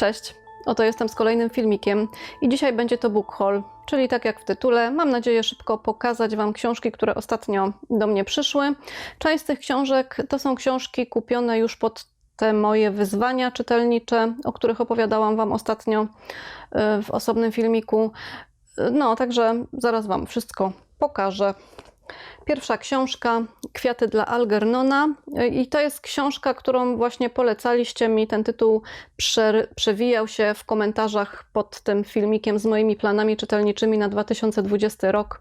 Cześć, oto jestem z kolejnym filmikiem i dzisiaj będzie to book haul, czyli tak jak w tytule, mam nadzieję szybko pokazać Wam książki, które ostatnio do mnie przyszły. Część z tych książek to są książki kupione już pod te moje wyzwania czytelnicze, o których opowiadałam Wam ostatnio y, w osobnym filmiku. Y, No, także zaraz Wam wszystko pokażę. Pierwsza książka Kwiaty dla Algernona i to jest książka, którą właśnie polecaliście mi. Ten tytuł prze, przewijał się w komentarzach pod tym filmikiem z moimi planami czytelniczymi na 2020 rok.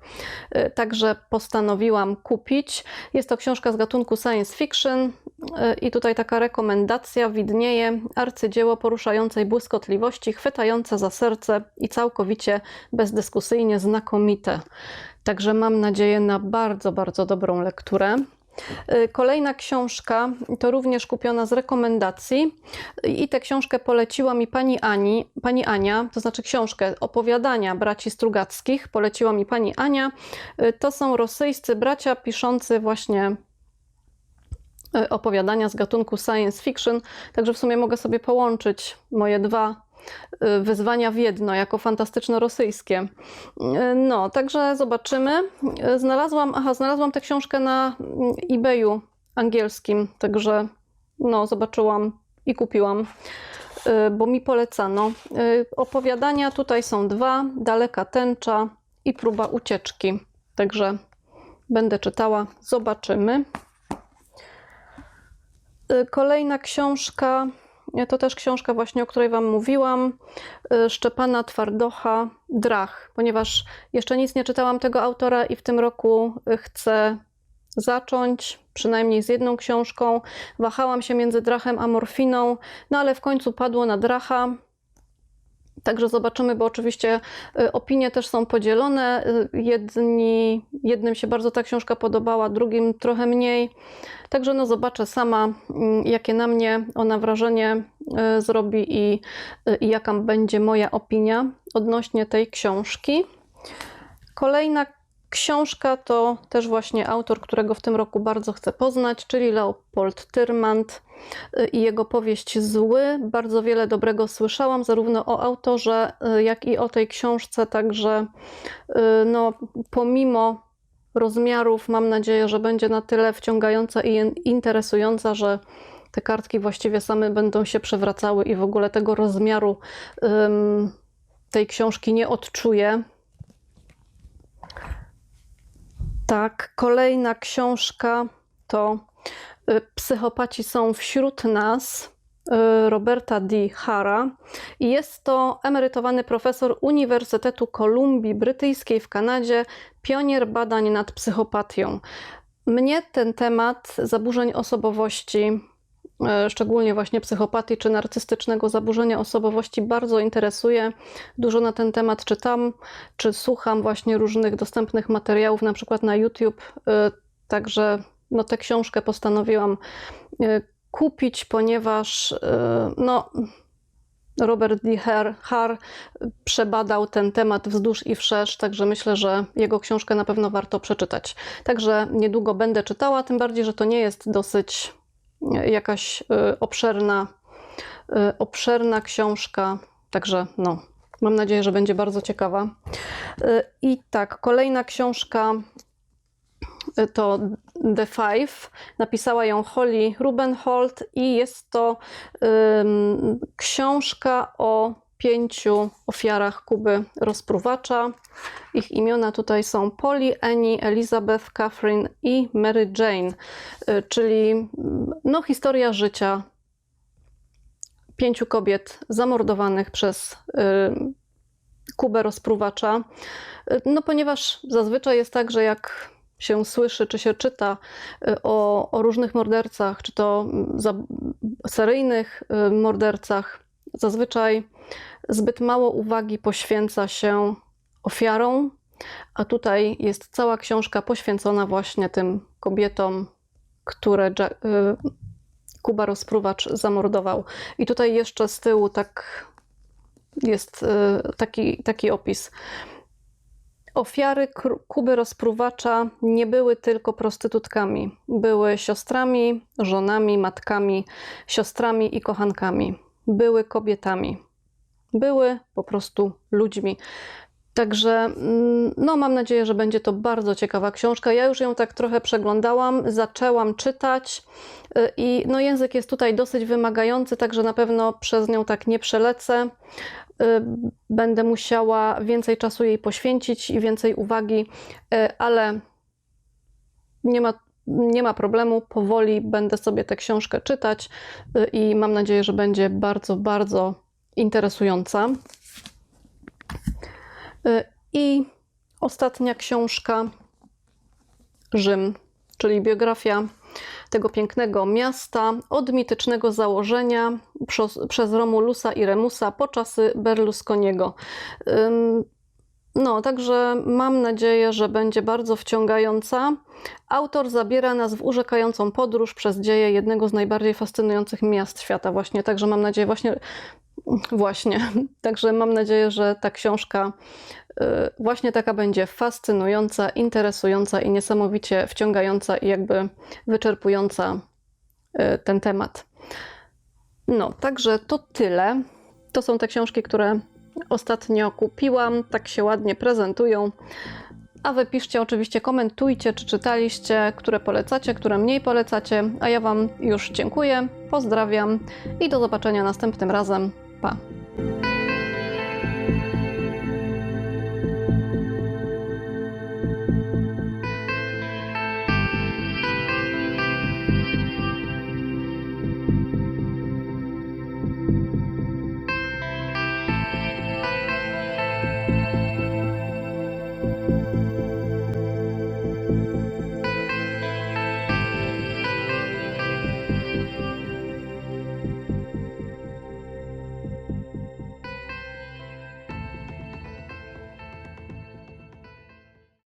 Y, Także postanowiłam kupić. Jest to książka z gatunku science fiction y, i tutaj taka rekomendacja widnieje. Arcydzieło poruszającej błyskotliwości, chwytające za serce i całkowicie bezdyskusyjnie znakomite. Także mam nadzieję na bardzo, bardzo dobrą lekturę. Y, Kolejna książka to również kupiona z rekomendacji i tę książkę poleciła mi pani Ani, pani Ania, to znaczy książkę opowiadania braci Strugackich poleciła mi pani Ania. Y, To są rosyjscy bracia piszący właśnie y, opowiadania z gatunku science fiction, także w sumie mogę sobie połączyć moje dwa wyzwania w jedno, jako fantastyczno-rosyjskie. Y, No, także zobaczymy. Y, Znalazłam, aha, znalazłam tę książkę na mm, eBayu angielskim, także no, zobaczyłam i kupiłam, y, bo mi polecano. Y, Opowiadania tutaj są dwa, Daleka tęcza i Próba ucieczki, także będę czytała, zobaczymy. Y, Kolejna książka y, to też książka właśnie, o której Wam mówiłam, y, Szczepana Twardocha Drach, ponieważ jeszcze nic nie czytałam tego autora i w tym roku y, chcę zacząć, przynajmniej z jedną książką. Wahałam się między Drachem a Morfiną, no ale w końcu padło na Dracha. Także zobaczymy, bo oczywiście y, opinie też są podzielone. Y, Jedni, jednym się bardzo ta książka podobała, drugim trochę mniej. Także no zobaczę sama, mm, jakie na mnie ona wrażenie y, zrobi i, i jaka będzie moja opinia odnośnie tej książki. Kolejna książka to też właśnie autor, którego w tym roku bardzo chcę poznać, czyli Leopold Tyrmand y, i jego powieść Zły. Bardzo wiele dobrego słyszałam, zarówno o autorze, y, jak i o tej książce, także y, no, pomimo rozmiarów mam nadzieję, że będzie na tyle wciągająca i interesująca, że te kartki właściwie same będą się przewracały i w ogóle tego rozmiaru ym, tej książki nie odczuję. Tak, kolejna książka to y, Psychopaci są wśród nas y, Roberta D. Hara. Jest to emerytowany profesor Uniwersytetu Kolumbii Brytyjskiej w Kanadzie, pionier badań nad psychopatią. Mnie ten temat zaburzeń osobowości, szczególnie właśnie psychopatii czy narcystycznego zaburzenia osobowości, bardzo interesuje. Dużo na ten temat czytam, czy słucham właśnie różnych dostępnych materiałów, na przykład na YouTube. Y, Także no, tę książkę postanowiłam y, kupić, ponieważ no, Robert D. Har, przebadał ten temat wzdłuż i wszerz, także myślę, że jego książkę na pewno warto przeczytać. Także niedługo będę czytała, tym bardziej, że to nie jest dosyć jakaś y, obszerna, y, obszerna książka, także no, mam nadzieję, że będzie bardzo ciekawa. Y, I tak, kolejna książka to The Five. Napisała ją Holly Rubenhold i jest to książka o pięciu ofiarach Kuby rozpruwacza. Ich imiona tutaj są Polly, Annie, Elizabeth, Catherine i Mary Jane, y, czyli mm, no, historia życia pięciu kobiet zamordowanych przez y, Kubę rozpruwacza. Y, No, ponieważ zazwyczaj jest tak, że jak się słyszy, czy się czyta o, o różnych mordercach, czy to mm, za, seryjnych mordercach, zazwyczaj zbyt mało uwagi poświęca się ofiarom, a tutaj jest cała książka poświęcona właśnie tym kobietom, które y, Kuba rozpruwacz zamordował. I tutaj jeszcze z tyłu tak jest y, taki, taki opis. Ofiary Kuby rozpruwacza nie były tylko prostytutkami. Były siostrami, żonami, matkami, siostrami i kochankami. Były kobietami. były po prostu ludźmi. Także mm, no, mam nadzieję, że będzie to bardzo ciekawa książka. Ja już ją tak trochę przeglądałam, zaczęłam czytać y, i no, język jest tutaj dosyć wymagający, także na pewno przez nią tak nie przelecę. Y, Będę musiała więcej czasu jej poświęcić i więcej uwagi, y, ale nie ma, nie ma problemu. Powoli będę sobie tę książkę czytać y, i mam nadzieję, że będzie bardzo, bardzo interesująca. Y, I ostatnia książka Rzym, czyli biografia tego pięknego miasta od mitycznego założenia przez, Romulusa i Remusa po czasy Berlusconiego. No, także mam nadzieję, że będzie bardzo wciągająca. Autor zabiera nas w urzekającą podróż przez dzieje jednego z najbardziej fascynujących miast świata. Właśnie, także mam nadzieję, właśnie, właśnie, także mam nadzieję, że ta książka y, właśnie taka będzie fascynująca, interesująca i niesamowicie wciągająca i jakby wyczerpująca y, ten temat. No, także to tyle. To są te książki, które ostatnio kupiłam, tak się ładnie prezentują. A wy piszcie oczywiście, komentujcie, czy czytaliście, które polecacie, które mniej polecacie. A ja Wam już dziękuję, pozdrawiam i do zobaczenia następnym razem. Pa!